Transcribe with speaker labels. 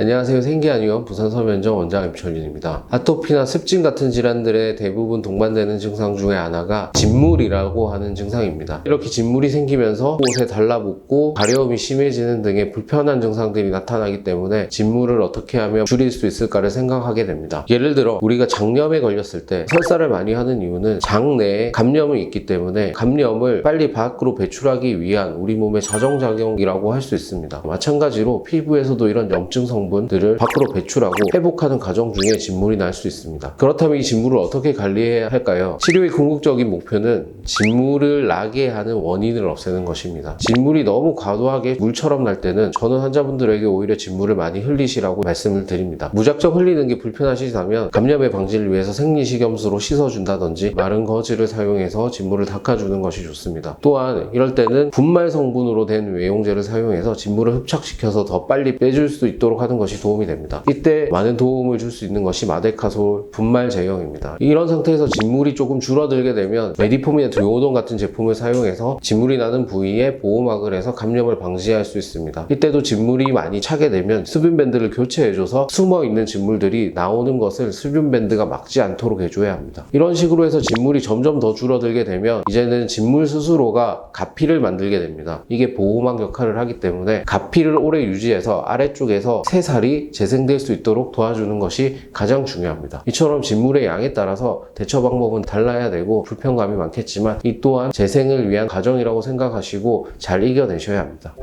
Speaker 1: 안녕하세요. 생기한 의원 부산 서면점 원장 임철윤입니다. 아토피나 습진 같은 질환들의 대부분 동반되는 증상 중에 하나가 진물이라고 하는 증상입니다. 이렇게 진물이 생기면서 옷에 달라붙고 가려움이 심해지는 등의 불편한 증상들이 나타나기 때문에 진물을 어떻게 하면 줄일 수 있을까를 생각하게 됩니다. 예를 들어 우리가 장염에 걸렸을 때 설사를 많이 하는 이유는 장 내에 감염이 있기 때문에 감염을 빨리 밖으로 배출하기 위한 우리 몸의 자정작용이라고 할 수 있습니다. 마찬가지로 피부에서도 이런 염증 성분 들을 밖으로 배출하고 회복하는 과정 중에 진물이 날 수 있습니다. 그렇다면 이 진물을 어떻게 관리해야 할까요? 치료의 궁극적인 목표는 진물을 나게 하는 원인을 없애는 것입니다. 진물이 너무 과도하게 물처럼 날 때는 저는 환자분들에게 오히려 진물을 많이 흘리시라고 말씀을 드립니다. 무작정 흘리는 게 불편하시다면 감염의 방지를 위해서 생리식염수로 씻어준다든지 마른 거즈를 사용해서 진물을 닦아주는 것이 좋습니다. 또한 이럴 때는 분말 성분으로 된 외용제를 사용해서 진물을 흡착시켜서 더 빨리 빼줄 수 있도록 하는 것이 도움이 됩니다. 이때 많은 도움을 줄 수 있는 것이 마데카솔 분말 제형입니다. 이런 상태에서 진물이 조금 줄어들게 되면 메디폼이나 듀오돈 같은 제품을 사용해서 진물이 나는 부위에 보호막을 해서 감염을 방지할 수 있습니다. 이때도 진물이 많이 차게 되면 수분 밴드를 교체해줘서 숨어 있는 진물들이 나오는 것을 수분 밴드가 막지 않도록 해줘야 합니다. 이런 식으로 해서 진물이 점점 더 줄어들게 되면 이제는 진물 스스로가 가피를 만들게 됩니다. 이게 보호막 역할을 하기 때문에 가피를 오래 유지해서 아래쪽에서 새 살이 재생될 수 있도록 도와주는 것이 가장 중요합니다. 이처럼 진물의 양에 따라서 대처 방법은 달라야 되고 불편감이 많겠지만 이 또한 재생을 위한 과정이라고 생각하시고 잘 이겨내셔야 합니다.